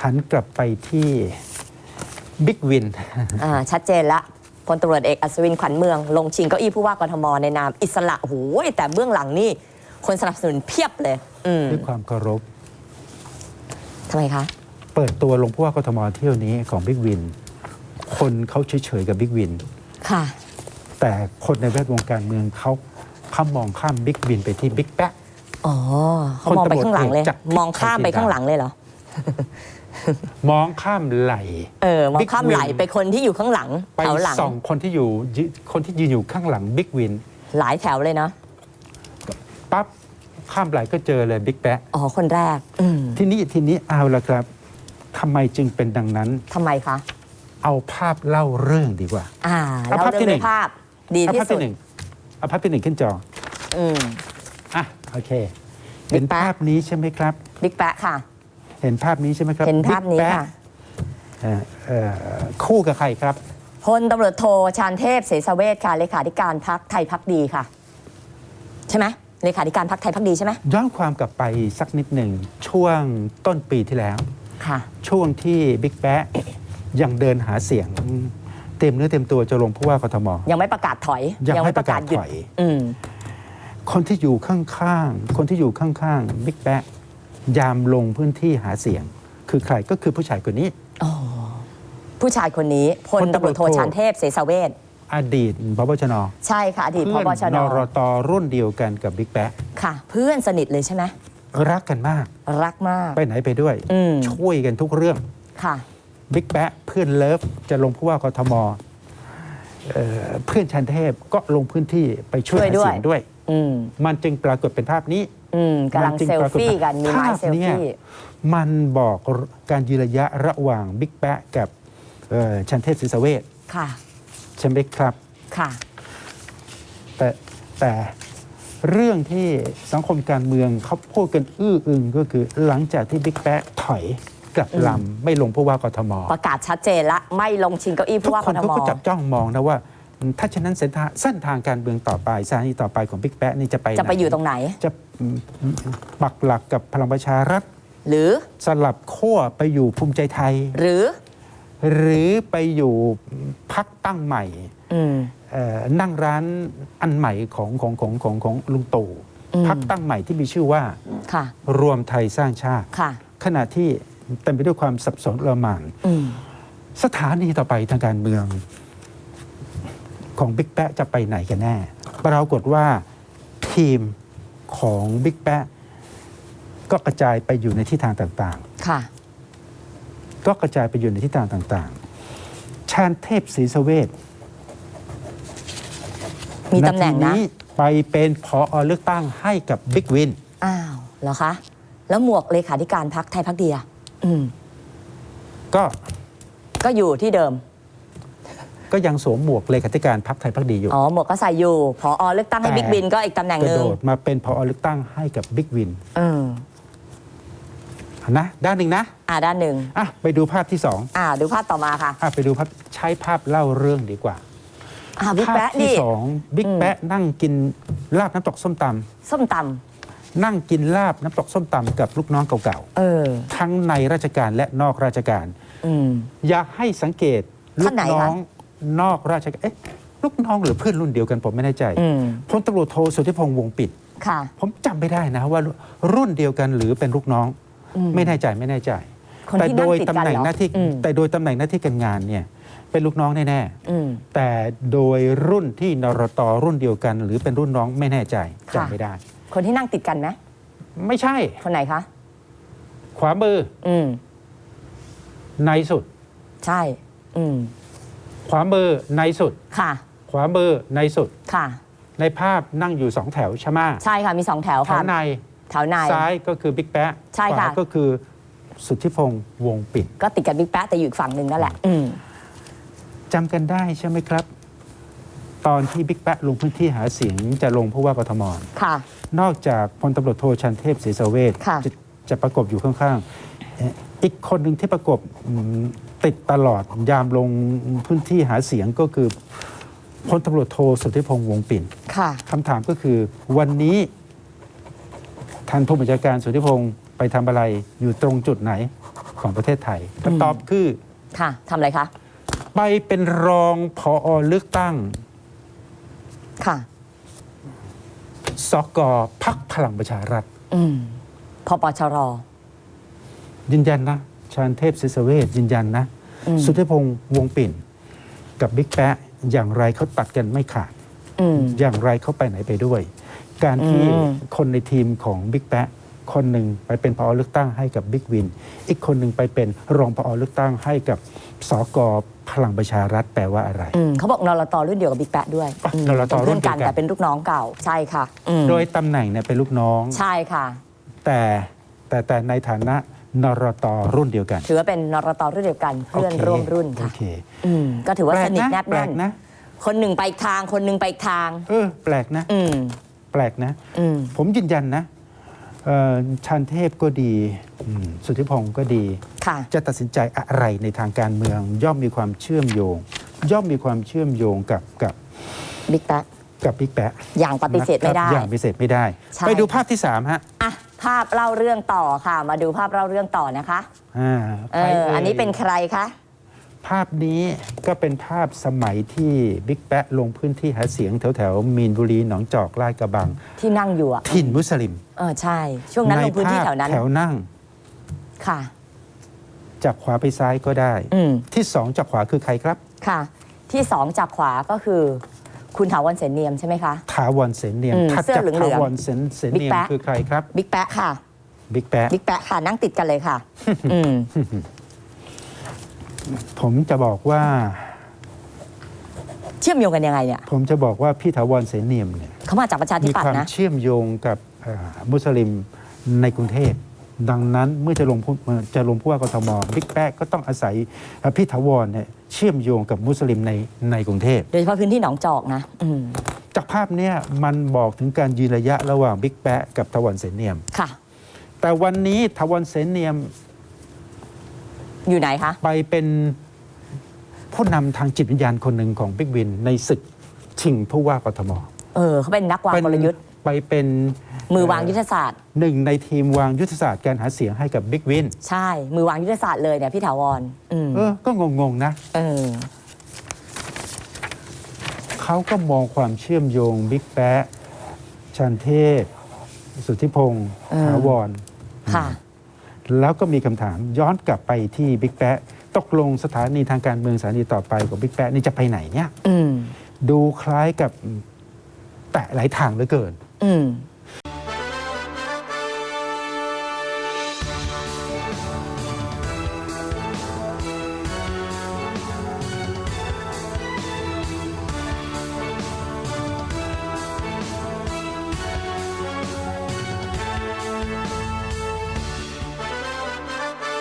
หันกลับไปที่บิ๊กวิน อ่าชัดเจนละพลตำรวจเอกอัศวินขวัญเมือง ลงชิงเก้าอี้ผู้ว่ากทมในนามอิสระโอ้โหแต่เบื้องหลังนี่คนสนับสนุนเพียบเลย อืมด้วยความเคารพ ทำไมคะ เปิดตัวลงผู้ว่ากทมเที่ยวนี้ของบิ๊กวิน คนเขาเฉยๆกับบิ๊กวิน ค่ะ แต่คนในแวดวงการเมืองเขาเขามองข้ามบิ๊กวินไปที่บิ๊กแป๊ะ อ๋อเขามองไปข้างหลังเลย คนตำรวจเอกจาก มองข้ามไปข้างหลังเลยเหรอ มองข้ามไหล เออมอง Big ข้ามไหล Win ไปคนที่อยู่ข้างหลังไปแถวหลังส่องคนที่อยู่ยืคนที่ยืนอยู่ข้างหลังบิ๊กวินหลายแถวเลยเนาะปั๊บข้ามไหลก็เจอเลยบิ๊กแป๊ะอ๋อคนแรกอืมทีนี้ทีนี้เอาละครับทำไมจึงเป็นดังนั้นทำไมคะเอาภาพเล่าเรื่องดีกว่า อ่าเอาแล้วภาพเรื่ที่องหนึ่ด้วยงภาพดีเอาที่ภาพสุดที่หนึ่งเอาภาพที่หนึ่งขึ้นจอ อืมอะโอเคเห็น Big แป๊ะภาพนี้ใช่ไหมครับ บิ๊กแปะค่ะ เห็นภาพนี้ใช่ไหมครับเห็นภาพนี้บิ๊กแป๊ค่ะเอ่อเอ่อคู่กับใครครับพลตำรวจโทชานเทพเสสเวทค่ะเลขาธิการพักไทยพักดีค่ะ ใช่ไหมเลขาธิการพักไทยพักดีใช่ไหมย้อนความกลับไปสักนิดหนึ่งช่วงต้นปีที่แล้วค่ะ ช่วงที่บิ๊กแป๊ะยังเดินหาเสียง เต็มเนื้อเต็มตัวจะลงผู้ว่ากทมยังไม่ประกาศถอย ยังไม่ประกาศหยุดถอยอืมคนที่อยู่ข้างๆคนที่อยู่ข้างๆบิ๊กแป๊ะ ยามลงพื้นที่หาเสียง คือใครก็คือผู้ชายคนนี้อ๋อผู้ชายคนนี้พลตำรวจโทชานเทพเสสเวทอดีตพบชน ใช่ค่ะ อดีตพเพื่อนบชนนรตรุ่นเดียวกันกับบิ๊กแป๊ะค่ะ เพื่อนสนิทเลยใช่ไหมรักกันมาก รักมาก ไปไหนไปด้วยอืมช่วยกันทุกเรื่องค่ะบิ๊กแป๊ะเพื่อนเลิฟจะลงผู้ว่ากทมเอ่อเพื่อนชันเทพก็ลงพื้นที่ไปช่วยช่วยหาด้วยเสียงด้วยอืมมันจึงปรากฏเป็นภาพนี้ อืมกำลังมันจึงเซลปรากฏฟี่กันมีไม้ภาพเซลเนี่ยฟี่ มันบอกการยืนระยะระหว่างบิ๊กแป๊ะกับเอ่อชันเทพศิษเวชค่ะ ใช่ไหมครับ ค่ะ แต่แต่เรื่องที่สังคมการเมืองเขาพูดกันอื้ออึงก็คือหลังจากที่บิ๊กแป๊ะถอยกลับอืมลำไม่ลงผู้ว่ากทม ประกาศชัดเจนละ ไม่ลงชิงเก้าอี้ทุผู้กว่าคกนทเขาม ก็จับจ้องมองนะว่า ถ้าฉะนั้นเส้นทางเส้นทางการเมืองต่อไปสถานีต่อไปของบิ๊กแป๊ะนี่จะไปจะไปหนอยู่ตรงไหน จะปักหลักกับพลังประชารัฐ หรือสลับขั้วไปอยู่ภูมิใจไทย หรือ หรือไปอยู่พักตั้งใหม่อืมเอ่อนั่งร้านอันใหม่ของของของของของลุงตู่อืมพักตั้งใหม่ที่มีชื่อว่าค่ะรวมไทยสร้างชาติค่ะขณะที่เต็มไปด้วยความสับสนระหม่านอืมสถานีต่อไปทางการเมือง ของบิ๊กแปะจะไปไหนกันแน่ปรากฏว่าทีมของบิ๊กแปะก็กระจายไปอยู่ในทิศทางต่างค่ะ ๆ ก็กระจายไปอยู่ในทิศทางต่างๆ ชาญเทพศรีสเวชมีตำแหน่งนะาทีไปเป็นพอเลือกตั้งให้กับบิ๊กวิน อ้าวเหรอคะ แล้วหมวกเลขาธิการพักไทยพักดีอะอืม ก็ก็อยู่ที่เดิม ก็ยังสวมหมวกเลขาธิการพรรคไทยพักดีอยู่ อ๋อ หมวกก็ใส่อยู่ พอเลือกตั้งให้แต่บิ๊กบินก็อีกตำแหน่งกหระนึ่งโดดมาเป็นพอเลือกตั้งให้กับบิ๊กวินอืมนะด้านหนึ่งนะอ่าด้านหนึ่งอะไปดูภาพที่สองอ่าดูภาพต่อมาค่ะอะไปดูภาพใช้ภาพเล่าเรื่องดีกว่า อ่าบิ๊กภาพแป๊ะที่นี่ สองบิ๊กอืม แปะนั่งกินลาบน้ำตกส้มตส้มตำนั่งกินลาบน้ำตกส้มตำกับลูกน้องเก่าำเออ ๆทั้งในราชการและนอกราชการ อืม อยากให้สังเกตลูท่ากนไหนน้คะอง นอกราชการเอ๊ะลูกน้องหรือเพื่อนรุ่นเดียวกันผมไม่แน่ใจอืมพลตำรวจโทสุทธิพงษ์วงศ์ปิดค่ะผมจำไม่ได้นะว่ารุ่นเดียวกันหรือเป็นลูกน้องอืมไม่แน่ใจไม่แน่ใจคนแต่ที่โดนั่งยติดตำกันแหน่งเหรอหน้าที่อืมแต่โดยตำแหน่งหน้าที่การงานเนี่ยเป็นลูกน้องแน่อืมๆแต่โดยรุ่นที่นรตรุ่นเดียวกัน หรือเป็นรุ่นน้องไม่แน่ใจค่ะจำไม่ได้ คนที่นั่งติดกันไหมไม่ใช่ คนไหนคะ ขวามือ อืมในสุด ใช่ อืมข วามือในสุด ค่ะ ขวามือในสุด ค่ะ ในภาพนั่งอยู่สองแถวใช่ไหมใช่ค่ะมีสองแถวแถค่ะ วในแถวใน ซ้ายก็คือบิ๊กแปะใช่ขวาค่ะก็คือสุทธิพงษ์วงศ์ปิ่นก็ติดกับบิ๊กแป๊ะแต่อยู่อีกฝั่งหนึ่งนั่นแหละ อืม จำกันได้ใช่ไหมครับ ตอนที่บิ๊กแปะลงพื้นที่หาเสียงจะลงผู้ว่ากทม ค่ะ นอกจากพลตำรวจโทชันเทพศรีสเวชค่ะ จะจะประกบอยู่ข้างๆเอ่ออีกคนหนึ่งที่ประกบอืม ติดตลอดยามลงพื้นที่หาเสียงก็คือพลตำรวจโทสุทธิพงษ์วงศ์ปิ่นค่ะ คำถามก็คือวันนี้ท่านผู้บัญชาการสุทธิพงศ์ไปทำอะไรอยู่ตรงจุดไหนของประเทศไทยคำตอบคือค่ะทำอะไรคะ ไปเป็นรองพออเลือกตั้งค่ะ สกพักพลังประชารัฐอืมพปชรยืนยันนะ ชาญเทพศิษเวชยืนยันนะอืมสุทธิพงษ์วงปิ่น กับบิ๊กแปะอย่างไรเขาตัดกันไม่ขาดอืมอย่างไรเขาไปไหนไปด้วย การที่อืมคนในทีมของบิ๊กแปะคนหนึ่งไปเป็นพอเลือกตั้งให้กับบิ๊กวิน อีกคนหนึ่งไปเป็นรองพอเลือกตั้งให้กับสกพลังประชารัฐแปลว่าอะไรอืมเขาบอกนรตรุ่นเดียวกับบิ๊กแปะด้วยอะอืมนรตเป็นรุ่เพื่อนนเดียวกักันนแต่เป็นลูกน้องเก่าใช่ค่ะอืมโดยตำแหน่งเนี่ยเป็นลูกน้อง ใช่ค่ะ แต่แต่แต่ในฐานะ นรตรุ่นเดียวกัน ถือว่าเป็นนรตรุ่นเดียวกันเพื่อนโคร่วมรุ่นโอค่ะเคอืมก็ถือว่าสนิทแนบแปลแน่กนนะ คนหนึ่งไปอีกทางคนหนึ่งไปอีกทาง เออ แปลกนะอืมแปลกนะอืมผมยืนยันนะเอ่อชันเทพก็ดีอืมสุทธิพงศ์ก็ดีค่ะจะตัดสินใจอะไรในทางการเมือง ย่อมมีความเชื่อมโยง ย่อมมีความเชื่อมโยงกับกับบิ๊กแปะกับบิ๊กแปะอย่างปฏิเสธไม่ได้นะครับอย่างปฏิเสธไม่ได้ใช่ไปดูภาพที่สามฮะอะ ภาพเล่าเรื่องต่อค่ะ มาดูภาพเล่าเรื่องต่อนะคะอ่าเอใครอเยอันนี้เป็นใครคะ ภาพนี้ก็เป็นภาพสมัยที่บิ๊กแปะลงพื้นที่หาเสียงแถวแถวๆมีนบุรีหนองจอกลาดกระบัง ที่นั่งอยู่อะถิ่นมุสลิมเออใช่ ช่วงนั้นลงพื้นที่แถวนั้นแถวนั่งค่ะ จากขวาไปซ้ายก็ได้ อืมที่สองจากขวาคือใครครับ ค่ะ ที่สองจากขวาก็คือ คุณถาวรเสนเนียมใช่ไหมคะ ถาวรเสนเนียมอืมถัดเสื้อจากเหลืถาองๆวรเสนเสนเนียมบิ๊กแป๊ะ คือใครครับบิ๊กแปะค่ะ บิ๊กแปะบิ๊กแปะค่ะนั่งติดกันเลยค่ะ อืม ผมจะบอกว่า เชื่อมโยงกันยังไงเนี่ยผมจะบอกว่าพี่ถาวรเสนเนียมเนี่ยเขามาจากประชาธิมีปัตความย์นะ เชื่อมโยงกับเอ่อมุสลิมในกรุงเทพ ดังนั้นเมื่อจะลงผู้เอ่อจะลงผู้ว่ากทมบิ๊กแป๊ะก็ต้องอาศัยเอ่อพี่ถาวรเนี่ยเชื่อมโยงกับมุสลิมในในกรุงเทพโดยเฉพาะพื้นที่หนองจอกนะอืมจากภาพเนี้ยมันบอกถึงการยืนระยะระหว่างบิ๊กแป๊ะกับถาวรเสนเนียมค่ะ แต่วันนี้ถาวรเสนเนียม อยู่ไหนคะ ไปเป็นผู้นำทางจิตวิญญาณคนหนึ่งของบิ๊กวิน ในศึกชิงผู้ว่ากทมเออเขาเป็นนักวางกลยุทธ์ไปเป็น มือวางยุทธศาสตร์ หนึ่งในทีมวางยุทธศาสตร์การหาเสียงให้กับบิ๊กวินใช่ มือวางยุทธศาสตร์เลยเนี่ยพี่ถาวรอืมเออก็งงๆนะ เออ เขาก็มองความเชื่อมโยงบิ๊กแป๊ะชันเทพ สุทธิพงศ์เออ ถาวร ค่ะ แล้วก็มีคำถามย้อนกลับไปที่บิ๊กแป๊ะตกลงสถานีทางการเมืองสถานีต่อไปของบิ๊กแป๊ะนี่จะไปไหนเนี่ย อืม ดูคล้ายกับแตะหลายทางเหลือเกิน อืม